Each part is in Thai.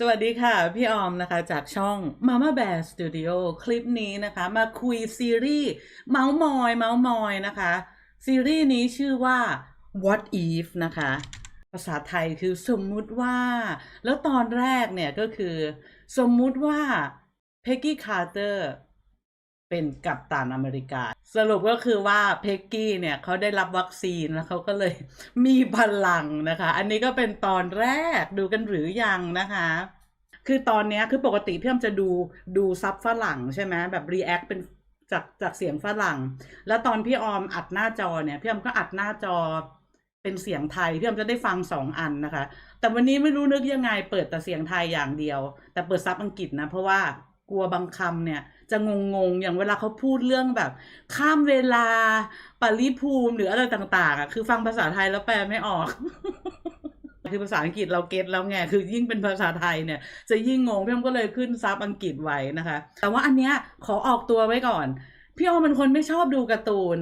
สวัสดีค่ะ พี่ออมนะคะจากช่อง Mama Bear Studio คลิปนี้นะคะ มาคุยซีรีส์เมาส์มอยเมาส์มอยนะคะ ซีรีส์นี้ชื่อว่า What If นะคะ ภาษาไทยคือสมมุติว่า แล้วตอนแรกเนี่ยก็คือ สมมุติว่าเพกกี้คาร์ เป็นกัปตันอเมริกา สรุปก็คือว่าเพกกี้เนี่ยเขาได้รับวัคซีนแล้วเขาก็เลยมีพลังนะคะ อันนี้ก็เป็นตอนแรกดูกันหรือยังนะคะคือตอนนี้คือปกติพี่ออมจะดูดูซับฝรั่งใช่ไหมแบบรีแอคเป็นจากจากเสียงฝรั่ง แล้วตอนพี่ออมอัดหน้าจอเนี่ยพี่ออมก็อัดหน้าจอเป็นเสียงไทยพี่ออมจะได้ฟังสองอันนะคะ แต่วันนี้ไม่รู้นึกยังไงเปิดแต่เสียงไทยอย่างเดียว แต่เปิดซับอังกฤษนะ เพราะว่ากลัวบางคำเนี่ย จะงงงๆอย่างเวลาเขาพูดเรื่องแบบ ข้ามเวลาปริภูมิหรืออะไรต่างๆอะคือฟังภาษาไทยแล้วแปลไม่ออก คือภาษาอังกฤษเราเก็ตแล้วไงคือยิ่งเป็นภาษาไทยเนี่ย จะยิ่งงงพี่ออมก็เลยขึ้นซับอังกฤษไว้นะคะ แต่ว่าอันเนี้ยขอออกตัวไว้ก่อน พี่ออมเป็นคนไม่ชอบดูการ์ตูน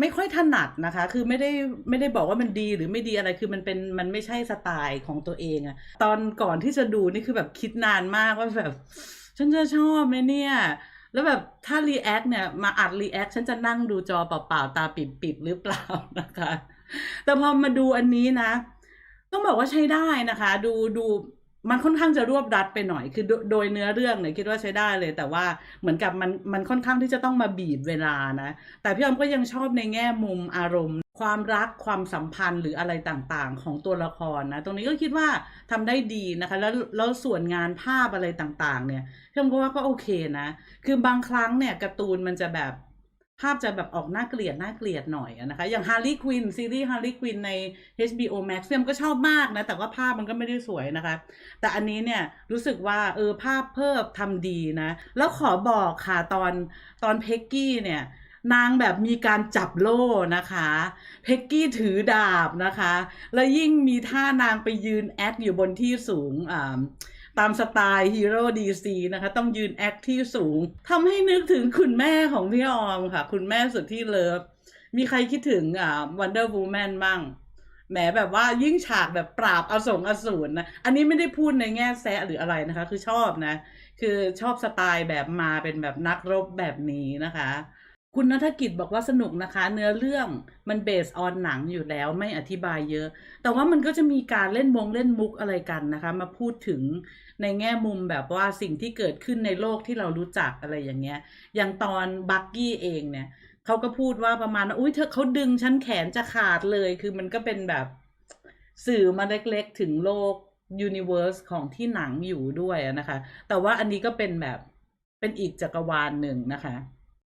ไม่ค่อยถนัดนะคะ คือไม่ได้ไม่ได้บอกว่ามันดีหรือไม่ดีอะไร คือมันเป็นมันไม่ใช่สไตล์ของตัวเองอะตอนก่อนที่จะดูนี่คือแบบคิดนานมากว่าแบบ ฉันจะชอบไหมเนี่ย แล้วแบบถ้ารีแอคเนี่ย มาอัดรีแอคฉันจะนั่งดูจอเปล่าๆ ตาปิบๆหรือเปล่านะคะ แต่พอมาดูอันนี้นะ ต้องบอกว่าใช้ได้นะคะ ดูดูมันค่อนข้างจะรวบรัดไปหน่อย คือโดโดยเนื้อเรื่องเนี่ยคิดว่าใช้ได้เลย แต่ว่าเหมือนกับมันมันค่อนข้างที่จะต้องมาบีบเวลานะ แต่พี่ออมก็ยังชอบในแง่มุมอารมณ์ ความรักความสัมพันธ์หรืออะไรต่างๆ ของตัวละครนะ ตรงนี้ก็คิดว่าทำได้ดีนะคะ แล้วแล้วส่วนงานภาพอะไรต่างๆ เนี่ยพี่อมก็ว่าก็โอเคนะ คือบางครั้งเนี่ยการ์ตูนมันจะแบบภาพจะแบบออกน่าเกลียดน่าเกลียดหน่อยนะคะ อย่าง Harley Quinn ซีรีส์ Harley Quinn ใน HBO Max เนี่ยมก็ชอบมากนะ แต่ว่าภาพมันก็ไม่ได้สวยนะคะ แต่อันนี้เนี่ยรู้สึกว่าเออภาพเพิ่มทำดีนะ แล้วขอบอกค่ะตอนตอนเพกกี้เนี่ย นางแบบมีการจับโล่นะคะ เพ็กกี้ถือดาบนะคะ แล้วยิ่งมีท่านางไปยืนแอคอยู่บนที่สูงอ่าตามสไตล์ฮีโร่ดีซีนะคะ ต้องยืนแอคที่สูงทำให้นึกถึงคุณแม่ของพี่ออมค่ะ คุณแม่สุดที่เลิฟ มีใครคิดถึงอ่า Wonder Woman บ้างแหมแบบว่ายิ่งฉากแบบปราบอสงอสูรนะ อันนี้ไม่ได้พูดในแง่แซะหรืออะไรนะคะ คือชอบนะ คือชอบสไตล์แบบมาเป็นแบบนักรบแบบนี้นะคะ คุณนัฐกิจบอกว่าสนุกนะคะ เนื้อเรื่องมันเบสออนหนังอยู่แล้วไม่อธิบายเยอะ แต่ว่ามันก็จะมีการเล่นมงเล่นมุกอะไรกันนะคะ มาพูดถึงในแง่มุมแบบว่าสิ่งที่เกิดขึ้นในโลกที่เรารู้จักอะไรอย่างเงี้ย อย่างตอนบักกี้เองเนี่ยเขาก็พูดว่าประมาณว่าอุ้ยเธอเขาดึงชั้นแขนจะขาดเลย คือมันก็เป็นแบบสื่อมาเล็กๆถึงโลกยูนิเวอร์สของที่หนังอยู่ด้วยนะคะ แต่ว่าอันนี้ก็เป็นแบบเป็นอีกจักรวาลหนึ่งนะคะ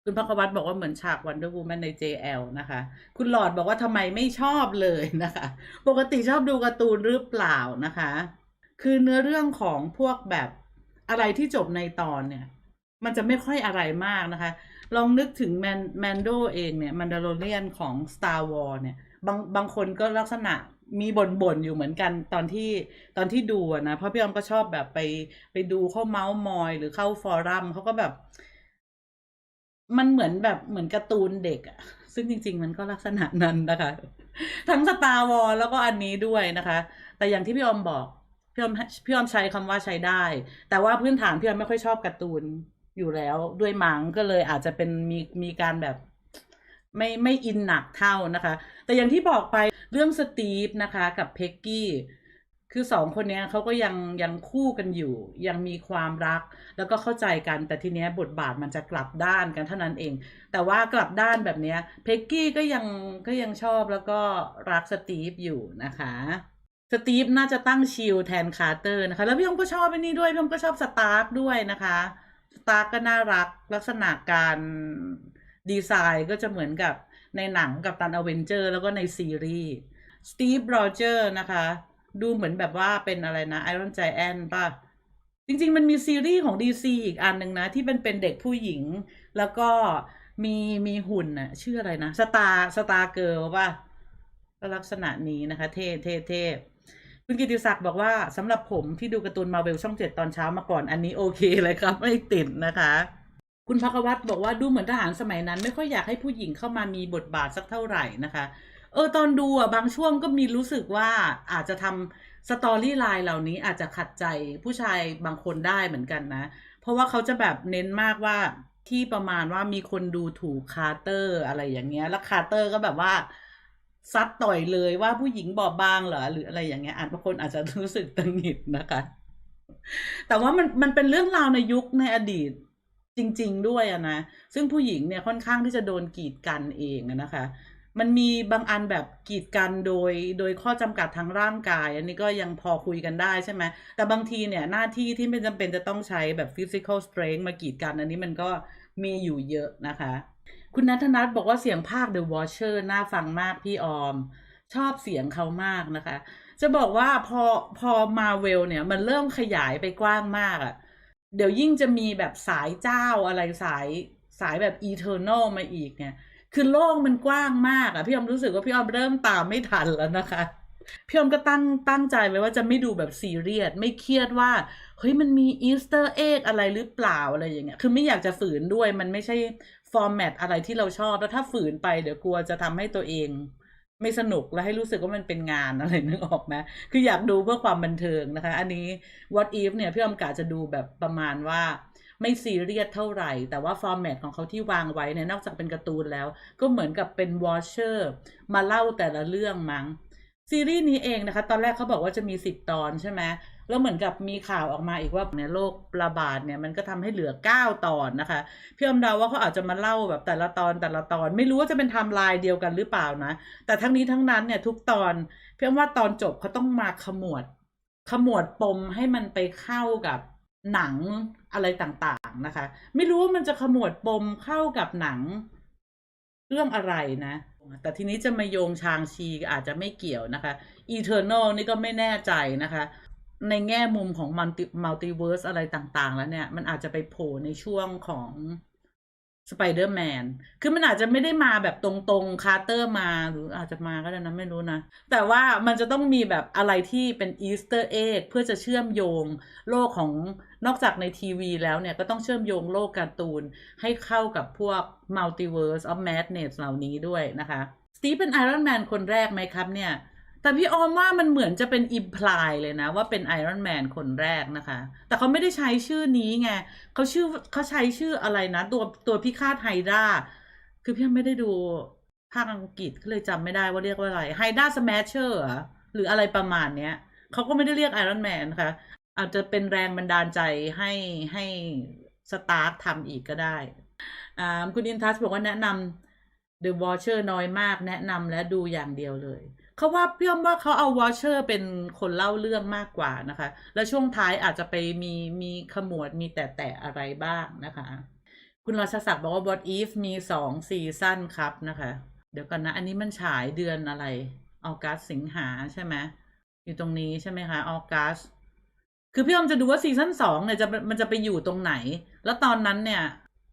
คุณพักวัตรบอกว่าเหมือนฉาก Wonder Woman ใน JL นะคะ คุณหลอดบอกว่าทำไมไม่ชอบเลยนะคะ ปกติชอบดูการ์ตูนหรือเปล่านะคะ คือเนื้อเรื่องของพวกแบบอะไรที่จบในตอนเนี่ย มันจะไม่ค่อยอะไรมากนะคะ ลองนึกถึงแมนแมนโดเองเนี่ยมันดาโลเรียนของ Star Wars เนี่ย บางบางคนก็ลักษณะมีบ่นบ่นๆอยู่เหมือนกันตอนที่ตอนที่ดูนะเพราะพี่ออมก็ชอบแบบไปไปดูเข้าเมาส์มอย หรือเข้าฟอรัมเขาก็แบบ มันเหมือนแบบเหมือนการ์ตูนเด็กอะซึ่งจริง ๆ มันก็ลักษณะนั้นนะคะ ทั้งสตาร์วอลแล้วก็อันนี้ด้วยนะคะ แต่อย่างที่พี่อมบอก พี่อมพี่อมใช้คำว่าใช้ได้ แต่ว่าพื้นฐานพี่อมไม่ค่อยชอบการ์ตูนอยู่แล้วด้วยมังก็เลยอาจจะเป็นมีมีการแบบ ไม่ไม่อินหนักเท่านะคะ แต่อย่างที่บอกไปเรื่องสตีฟนะคะ กับเพ็กกี้ คือสองคนเนี้ยเขาก็ยังยังคู่กันอยู่ ยังมีความรัก แล้วก็เข้าใจกันแต่ทีเนี้ยบทบาทมันจะกลับด้านกันเท่านั้นเอง แต่ว่ากลับด้านแบบเนี้ยเพกกี้ก็ยังก็ยังชอบแล้วก็รักสตีฟอยู่นะคะสตีฟน่าจะตั้งชิลแทนคาร์เตอร์นะคะ แล้วพี่อมก็ชอบอันนี้ด้วยพี่อมก็ชอบสตาร์กด้วยนะคะสตาร์กก็น่ารักลักษณะการดีไซน์ก็จะเหมือนกับในหนังกับตันอเวนเจอร์ แล้วก็ในซีรีส์สตีฟโรเจอร์นะคะ ดูเหมือนแบบว่าเป็นอะไรนะไอรอน i จแอนป่ะ จริง ๆ มันมีซีรีส์ของ DC อีกอันหนึ่งนะ ที่เป็นเป็นเด็กผู้หญิง แล้วก็มีมีหุ่นน่ะชื่ออะไรนะสตาสตาเกิลป่ะลักษณะนี้นะคะ เท่เท่เท่คุณกิติศักดิ์บอกว่าสำหรับผมที่ดูการ์ตูนมาเวลช่องเจ็ดตอนเช้ามาก่อนอันนี้โอเคเลยครับ ไม่ติดนะคะ คุณพักวัตรบอกว่าดูเหมือนทหารสมัยนั้น ไม่ค่อยอยากให้ผู้หญิงเข้ามามีบทบาทสักเท่าไหร่นะคะ เออตอนดูอะบางช่วงก็มีรู้สึกว่าอาจจะทำสตอรี่ไลน์เหล่านี้อาจจะขัดใจผู้ชายบางคนได้เหมือนกันนะ เพราะว่าเขาจะแบบเน้นมากว่าที่ประมาณว่ามีคนดูถูกคาร์เตอร์อะไรอย่างเงี้ย แล้วคาร์เตอร์ก็แบบว่าซัดต่อยเลยว่าผู้หญิงบอบบางเหรอหรืออะไรอย่างเงี้ยอาจบางคนอาจจะรู้สึกตังหงิดนะคะ แต่ว่ามันมันเป็นเรื่องราวในยุคในอดีตจริง ๆ ด้วยนะซึ่งผู้หญิงเนี่ยค่อนข้างที่จะโดนกีดกันเองนะคะ มันมีบางอันแบบกีดกันโดยโดยข้อจำกัดทางร่างกาย อันนี้ก็ยังพอคุยกันได้ใช่ไหมแต่บางทีเนี่ยหน้าที่ที่ไม่จำเป็นจะต้องใช้แบบ physical strength มากีดกัน อันนี้มันก็มีอยู่เยอะนะคะ คุณนัทนัทบอกว่าเสียงภาค The Watcher น่าฟังมากพี่ออม ชอบเสียงเขามากนะคะ จะบอกว่าพอพอมาเวลเนี่ย มันเริ่มขยายไปกว้างมากอะ่ะเดี๋ยวยิ่งจะมีแบบสายเจ้าอะไรสายสายแบบ Eternal มาอีกเนี่ย คือโลกมันกว้างมากอะ่ะพี่ออมรู้สึกว่าพี่ออมเริ่มตามไม่ทันแล้วนะคะพี่ออมก็ตั้งตั้งใจไว้ว่าจะไม่ดูแบบซีเรียสไม่เครียดว่า เฮ้ยมันมีอีสเตอร์เอ็กอะไรหรือเปล่าอะไรอย่างเงี้ยคือไม่อยากจะฝืนด้วยมันไม่ใช่ฟอร์แมตอะไรที่เราชอบ แล้วถ้าฝืนไปเดี๋ยวกลัวจะทำให้ตัวเอง ไม่สนุกและให้รู้สึกว่ามันเป็นงานอะไรนึกออกไหมคืออยากดูเพื่อความบันเทิงนะคะ อันนี้ What If เนี่ยพี่อมกาจะดูแบบประมาณว่า ไม่ซีเรียสเท่าไหร่ แต่ว่าฟอร์แมตของเขาที่วางไว้เนี่ยนอกจากเป็นการ์ตูนแล้ว ก็เหมือนกับเป็นวอชเชอร์มาเล่าแต่ละเรื่องมั้งซีรีส์นี้เองนะคะ ตอนแรกเขาบอกว่าจะมีสิบตอนใช่ไหมแล้วเหมือนกับมีข่าวออกมาอีกว่าเนี่ยโรคระบาดเนี่ยมันก็ทำให้เหลือเก้าตอนนะคะพี่อมเดาว่าเขาอาจจะมาเล่าแบบแต่ละตอนแต่ละตอน ไม่รู้ว่าจะเป็นไทม์ไลน์เดียวกันหรือเปล่านะ แต่ทั้งนี้ทั้งนั้นเนี่ยทุกตอนพี่อมว่าตอนจบเขาต้องมาขมวดขมวดปมให้มันไปเข้ากับ หนังอะไรต่างๆนะคะ ไม่รู้ว่ามันจะขมวดปมเข้ากับหนังเรื่องอะไรนะ แต่ทีนี้จะมาโยงชางชีอาจจะไม่เกี่ยวนะคะ Eternal นี่ก็ไม่แน่ใจนะคะ ในแง่มุมของมัลติมัลติเวิร์สอะไรต่างๆ แล้วเนี่ย มันอาจจะไปโผล่ในช่วงของ สไปเดอร์แมน คือมันอาจจะไม่ได้มาแบบตรงๆ คาร์เตอร์มา หรืออาจจะมาก็ได้นะ ไม่รู้นะ แต่ว่ามันจะต้องมีแบบอะไรที่เป็นอีสเตอร์เอ็กเพื่อจะเชื่อมโยงโลกของนอกจากในทีวีแล้วเนี่ย ก็ต้องเชื่อมโยงโลกการ์ตูน ให้เข้ากับพวก Multiverse of Madness เหล่านี้ด้วยนะคะ สตีเป็นไอรอนแมนคนแรกไหมครับเนี่ย แต่พี่ออมว่ามันเหมือนจะเป็นอิมพลายเลยนะว่าเป็นไอรอนแมนคนแรกนะคะ แต่เขาไม่ได้ใช้ชื่อนี้ไงเขาชื่อเขาใช้ชื่ออะไรนะ ตัวตัวพิฆาตไฮดราคือพี่ไม่ได้ดูภาคอังกฤษก็เลยจำไม่ได้ว่าเรียกว่าอะไรไฮดราสแมชเชอร์หรืออะไรประมาณเนี้ยเขาก็ไม่ได้เรียกไอรอนแมนนะคะอาจจะเป็นแรงบันดาลใจให้ให้สตาร์ททำอีกก็ได้อ่าคุณอินทัสบอกว่าแนะนำ The Watcher น้อยมากแนะนำและดูอย่างเดียวเลย เขาว่าเพี่อมว่าเขาเอา Watcher เป็นคนเล่าเรื่องมากกว่านะคะ แล้วช่วงท้ายอาจจะไปมีมีขมวดมีแต่แต่อะไรบ้างนะคะ คุณราชศักดิ์บอกว่า What If มีสองซีซั่นครับนะคะ เดี๋ยวก่อนนะ อันนี้มันฉายเดือนอะไรออกัสสิงหาใช่ไหมอยู่ตรงนี้ใช่ไหมคะออกัสคือพี่ออมจะดูว่าซีซั่นสองเนี่ยจะมันจะไปอยู่ตรงไหน แล้วตอนนั้นเนี่ย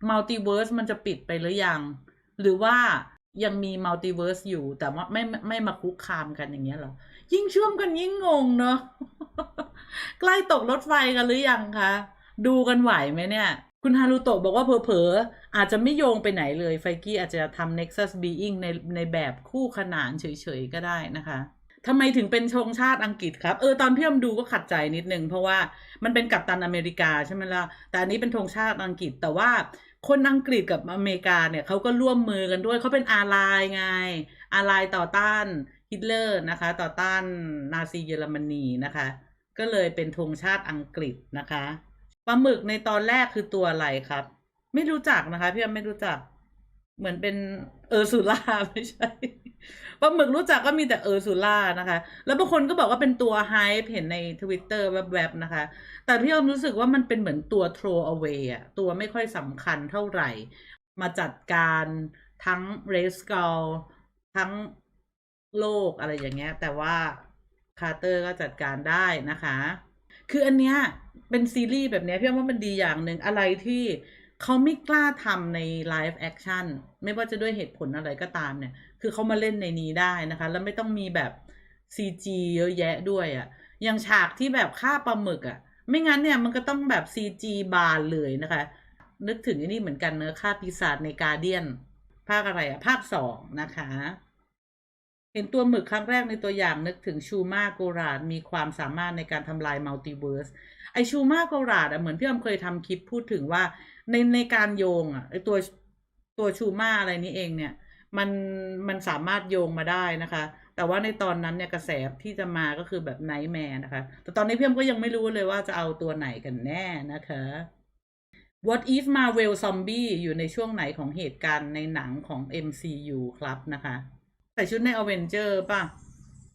มัลติเวิร์สมันจะปิดไปหรือยัง หรือว่า ยังมีมัลติเวิร์สอยู่ แต่ว่าไม่ไม่ไม่มาคุกคามกันอย่างเงี้ยหรอ ยิ่งเชื่อมกันยิ่งงงเนอะใกล้ตกรถไฟกันหรือยังคะ ดูกันไหวไหมเนี่ย คุณฮารุโตะบอกว่าเผลอๆ อาจจะไม่โยงไปไหนเลย ไฟกี้อาจจะทำ Nexus Being ในในแบบคู่ขนานเฉยๆ ก็ได้นะคะทำไมถึงเป็นชงชาติอังกฤษครับ เออตอนพี่อมดูก็ขัดใจนิดนึง เพราะว่ามันเป็นกัปตันอเมริกาใช่ไหมล่ะ แต่อันนี้เป็นธงชาติอังกฤษแต่ว่า คนอังกฤษกับอเมริกาเนี่ยเขาก็ร่วมมือกันด้วยเขาเป็นอาลายไง อาลายต่อต้านฮิตเลอร์นะคะ ต่อต้านนาซีเยอรมนีนะคะ ก็เลยเป็นธงชาติอังกฤษนะคะปลาหมึกในตอนแรกคือตัวอะไรครับ ไม่รู้จักนะคะพี่ไม่รู้จัก เหมือนเป็นเออร์ซูล่าไม่ใช่ปลาหมึกรู้จักก็มีแต่เออร์ซูล่านะคะ แล้วบางคนก็บอกว่าเป็นตัวไฮเห็นในทวิตเตอร์แวบๆนะคะ แต่พี่อมรู้สึกว่ามันเป็นเหมือนตัว throw away อะตัวไม่ค่อยสำคัญเท่าไหร่ มาจัดการทั้งเรสกอลทั้งโลกอะไรอย่างเงี้ย แต่ว่าคาร์เตอร์ก็จัดการได้นะคะ คืออันเนี้ยเป็นซีรีส์แบบเนี้ยพี่ว่ามันดีอย่างหนึ่งอะไรที่ เขาไม่กล้าทำในไลฟ์แอคชั่นไม่ว่าจะด้วยเหตุผลอะไรก็ตามเนี่ย คือเขามาเล่นในนี้ได้นะคะ แล้วไม่ต้องมีแบบ CG เยอะแยะด้วยอะ่ะอย่างฉากที่แบบฆ่าปลาหมึกอะ่ะ ไม่งั้นเนี่ยมันก็ต้องแบบ CG บานเลยนะคะ นึกถึงอันนี้เหมือนกันเนอะฆ่าปีศาจในกาเดียน ภาคอะไรอะ่ะ ภาคสองนะคะ เห็นตัวหมึกครั้งแรกในตัวอย่างนึกถึงชูมาโกราดมีความสามารถในการทำลายมัลติเวิร์สไอชูมาโกราดอะเหมือนพี่อมเคยทำคลิปพูดถึงว่า ในในการโยงอะไอตัวตัวชูมาอะไรนี้เองเนี่ย มันมันสามารถโยงมาได้นะคะ แต่ว่าในตอนนั้นเนี่ยกระแสที่จะมาก็คือแบบไนท์แมร์นะคะ แต่ตอนนี้เพี่อมก็ยังไม่รู้เลยว่าจะเอาตัวไหนกันแน่นะคะ What if Marvel Zombie อยู่ในช่วงไหนของเหตุการณ์ในหนังของ MCU ครับนะคะใส่ชุดใน Avenger ป่ะ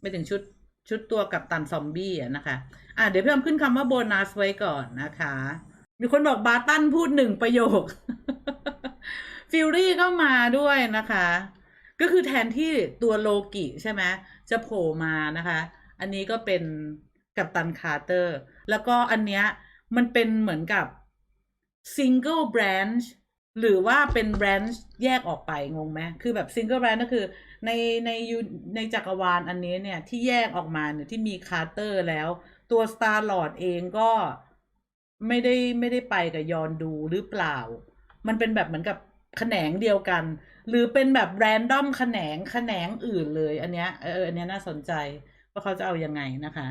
ไม่ถึงชุดชุดตัวกับตันซอมบี้อะนะคะ อะเดี๋ยวเพี่อมขึ้นคำว่าโบนัสไว้ก่อนนะคะ มีคนบอกบาร์ตันพูดหนึ่งประโยค ฟิลลี่ก็มาด้วยนะคะ ก็คือแทนที่ตัวโลกิใช่ไหมจะโผล่มานะคะ อันนี้ก็เป็นกัปตันคาร์เตอร์ แล้วก็อันเนี้ยมันเป็นเหมือนกับ single branch หรือว่าเป็น branch แยกออกไปงงไหมคือแบบ single branch ก็คือในในยูในจักรวาลอันนี้เนี่ยที่แยกออกมาเนี่ยที่มีคาร์เตอร์แล้ว ตัว Star Lord เองก็ ไม่ได้ไม่ได้ไปกับยอนดูหรือเปล่า มันเป็นแบบเหมือนกับแขนงเดียวกัน หรือเป็นแบบแรนดอมแขนงแขนงอื่นเลย อันเนี้ยเอออันเนี้ยน่าสนใจว่าเขาจะเอายังไงนะคะ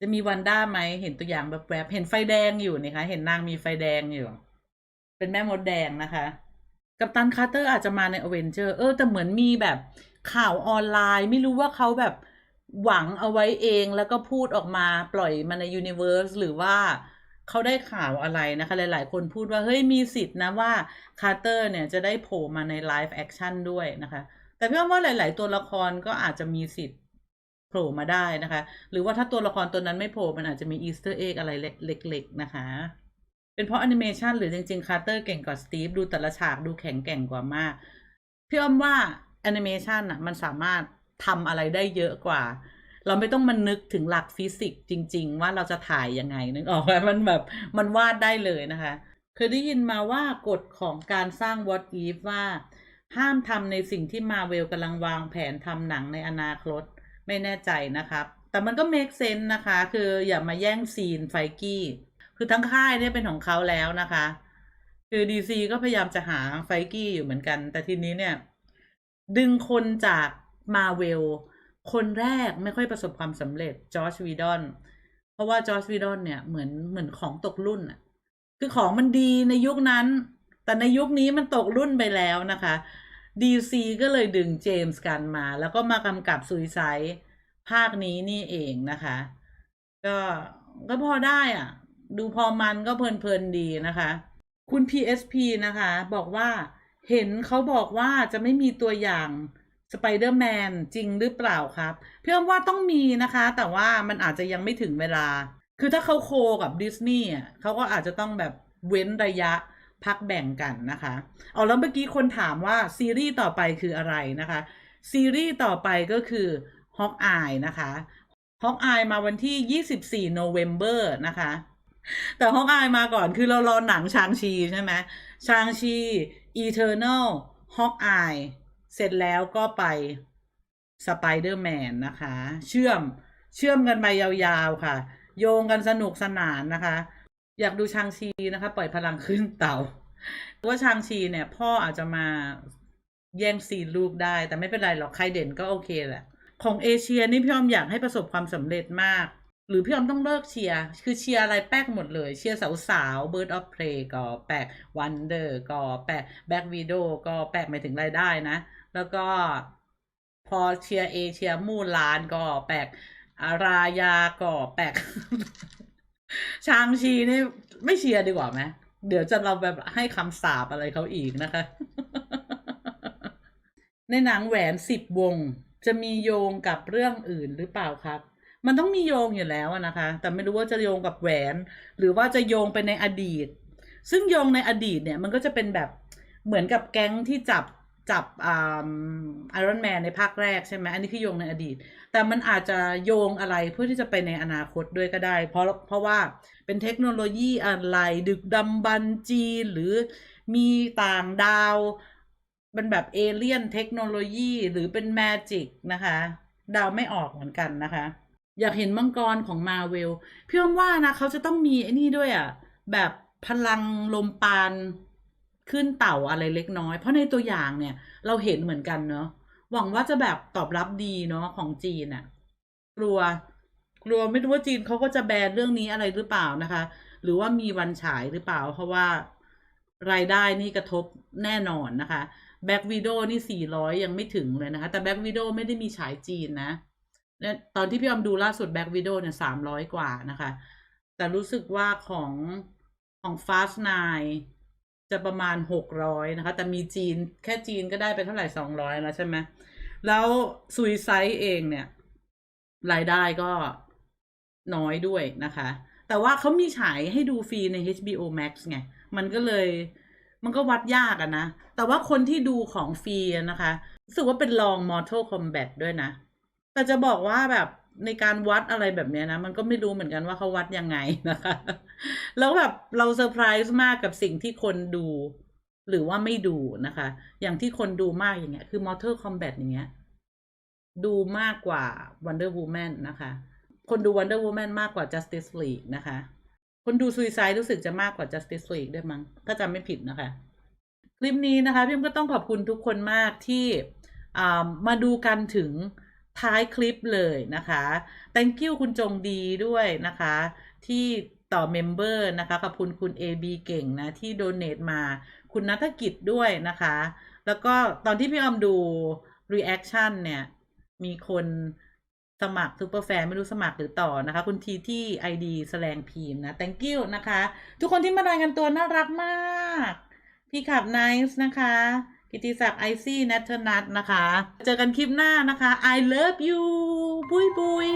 จะมีวันด้าไหมเห็นตัวอย่างแบบแวบเห็นไฟแดงอยู่นี่คะ เห็นนางมีไฟแดงอยู่ เป็นแม่มดแดงนะคะ กัปตันคาร์เตอร์อาจจะมาในอเวนเจอร์เออแต่เหมือนมีแบบข่าวออนไลน์ ไม่รู้ว่าเขาแบบหวังเอาไว้เองแล้วก็พูดออกมาปล่อยมาในยูนิเว r ร์สหรือว่า เขาได้ข่าวอะไรนะคะ หลาย ๆ คนพูดว่า เฮ้ย มีสิทธิ์นะว่าคาร์เตอร์เนี่ยจะได้โผล่มาในไลฟ์แอคชั่นด้วยนะคะ แต่พี่ว่าหลาย ๆ ตัวละครก็อาจจะมีสิทธิ์โผล่มาได้นะคะ หรือว่าถ้าตัวละครตัวนั้นไม่โผล่มันอาจจะมีอีสเตอร์เอ็กอะไรเล็ก ๆ นะคะ เป็นเพราะแอนิเมชันหรือจริง ๆ คาร์เตอร์เก่งกว่าสตีฟดูแต่ละฉากดูแข็งแกร่งกว่ามาก พี่อ้อมว่าแอนิเมชันอะมันสามารถทำอะไรได้เยอะกว่า เราไม่ต้องมานึกถึงหลักฟิสิกส์จริง ๆ ว่าเราจะถ่ายยังไงนึกออกไหมมันแบบมันวาดได้เลยนะคะ เคยได้ยินมาว่ากฎของการสร้าง What If ว่า ห้ามทำในสิ่งที่มาเวลกำลังวางแผนทำหนังในอนาคตไม่แน่ใจนะครับ แต่มันก็ make sense นะคะ คืออย่ามาแย่งซีนไฟกี้ คือทั้งค่ายเนี่ยเป็นของเขาแล้วนะคะ คือดีซีก็พยายามจะหาไฟกี้อยู่เหมือนกัน แต่ทีนี้เนี่ย ดึงคนจากมาเวล คนแรกไม่ค่อยประสบความสำเร็จจอร์จวีดอนเพราะว่าจอร์จวีดอนเนี่ยเหมือนเหมือนของตกรุ่นอะคือของมันดีในยุคนั้น แต่ในยุคนี้มันตกรุ่นไปแล้วนะคะ DC ก็เลยดึงเจมส์กันมา แล้วก็มากำกับซุยไซด์ภาคนี้นี่เองนะคะ ก็ก็พอได้อะ ดูพอมันก็เพลินๆดีนะคะ คุณ PSP นะคะ บอกว่าเห็นเขาบอกว่าจะไม่มีตัวอย่าง สไปเดอร์แมนจริงหรือเปล่าครับ เพื่อว่าต้องมีนะคะ แต่ว่ามันอาจจะยังไม่ถึงเวลา คือถ้าเขาโคกับดิสนีย์อะเขาก็อาจจะต้องแบบเว้นระยะพักแบ่งกันนะคะเอาแล้วเมื่อกี้คนถามว่าซีรีส์ต่อไปคืออะไรนะคะ ซีรีส์ต่อไปก็คือฮอกอายนะคะฮอกอายมาวันที่ 24 โนเวม ber นะคะ แต่ฮอกอายมาก่อนคือเรารอหนังชางชีใช่ไหมชางชี Eternal ฮอกอาย เสร็จแล้วก็ไปสไปเดอร์แมนนะคะ เชื่อมเชื่อมกันไปยาวๆค่ะ โยงกันสนุกสนานนะคะ อยากดูชางชีนะคะ ปล่อยพลังขึ้นเต่าว่าชางชีเนี่ย พ่ออาจจะมาแย่งซีนลูกได้ แต่ไม่เป็นไรหรอกใครเด่นก็โอเคแหละ ของเอเชียนี่พี่ออมอยากให้ประสบความสำเร็จมาก หรือพี่ออมต้องเลิกเชียร์คือเชียร์อะไรแป๊กหมดเลย เชียร์สาวๆ Bird of Prey ก็แปลก Wonder ก็แปลก Black Widow ก็แปลกหมายถึงรายได้นะ แล้วก็พอเชียร์เอเชียร์มูนลานก็แปลกอารายาก็แปลกชางชีนี่ไม่เชียร์ดีกว่าไหมเดี๋ยวจะเราแบบให้คำสาปอะไรเขาอีกนะคะ ในหนังแหวนสิบวง จะมีโยงกับเรื่องอื่นหรือเปล่าครับ มันต้องมีโยงอยู่แล้วนะคะ แต่ไม่รู้ว่าจะโยงกับแหวน หรือว่าจะโยงไปในอดีต ซึ่งโยงในอดีตเนี่ย มันก็จะเป็นแบบเหมือนกับแก๊งที่จับ จับอาไอรอนแมนในภาคแรกใช่ไหมอันนี้คือโยงในอดีต แต่มันอาจจะโยงอะไรเพื่อที่จะไปในอนาคตด้วยก็ได้ เพราะเพราะว่าเป็นเทคโนโลยีอะไรดึกดำบรรจีนหรือมีต่างดาวเป็นแบบเอเลี่ยนเทคโนโลยีหรือเป็นแมจิกนะคะเดาวไม่ออกเหมือนกันนะคะ อยากเห็นมังกรของมาเวลพี่อ้อมว่านะเขาจะต้องมีไอ้นี่ด้วยอะ่ะแบบพลังลมปาน ขึ้นเต่าอะไรเล็กน้อย เพราะในตัวอย่างเนี่ย เราเห็นเหมือนกันเนาะหวังว่าจะแบบตอบรับดีเนาะของจีนอะกลัว กลัวไม่รู้ว่าจีนเขาก็จะแบนเรื่องนี้อะไรหรือเปล่านะคะ หรือว่ามีวันฉายหรือเปล่า เพราะว่ารายได้นี่กระทบแน่นอนนะคะแบ็กวิดโอนี่สี่ร้อยยังไม่ถึงเลยนะคะ แต่แบ็กวิดโอไม่ได้มีฉายจีนนะและตอนที่พี่อมดูล่าสุดแบ็กวิดโอเนี่ยสามร้อยกว่านะคะ แต่รู้สึกว่าของของ Fast 9 จะประมาณหกร้อยนะคะ แต่มีจีนแค่จีนก็ได้ไปเท่าไหร่สองร้อยแล้วใช่ไหมแล้วซุยไซเองเนี่ย รายได้ก็น้อยด้วยนะคะ แต่ว่าเขามีฉายให้ดูฟรีใน HBO Max ไง มันก็เลย มันก็วัดยากอะนะ แต่ว่าคนที่ดูของฟรีนะคะรู้สึกว่าเป็นลอง Mortal Kombat ด้วยนะ แต่จะบอกว่าแบบในการวัดอะไรแบบนี้นะ มันก็ไม่รู้เหมือนกันว่าเขาวัดยังไงนะคะ แล้วแบบเราเซอร์ไพรส์มากกับสิ่งที่คนดู หรือว่าไม่ดูนะคะ อย่างที่คนดูมากอย่างเงี้ย คือ Mortal Kombat อย่างเงี้ย ดูมากกว่า Wonder Woman นะคะ คนดู Wonder Woman มากกว่า Justice League นะคะ คนดู Suicide รู้สึกจะมากกว่า Justice League ด้วยมั้งถ้าจำไม่ผิดนะคะ คลิปนี้นะคะพี่มก็ต้องขอบคุณทุกคนมากที่อ่ามาดูกันถึงท้ายคลิปเลยนะคะ thank you คุณจงดีด้วยนะคะ ที่ ต่อเมมเบอร์นะคะขอบคุณคุณ AB เก่งนะ ที่โดเน a มาคุณนัฐกิจด้วยนะคะ แล้วก็ตอนที่พี่ออมดู reaction เนี่ย มีคนสมัครซูเปอร์แฟนไม่รู้สมัครหรือต่อนะคะ คุณทีที่ ID แสลงพีมนะ thank you นะคะ ทุกคนที่มารายงานตัวน่ารักมาก พี่ขับไนซ์นะคะ กิติศักดิ์ไอซี่นัทนัทนะคะ เจอกันคลิปหน้านะคะ I love you บุยบุย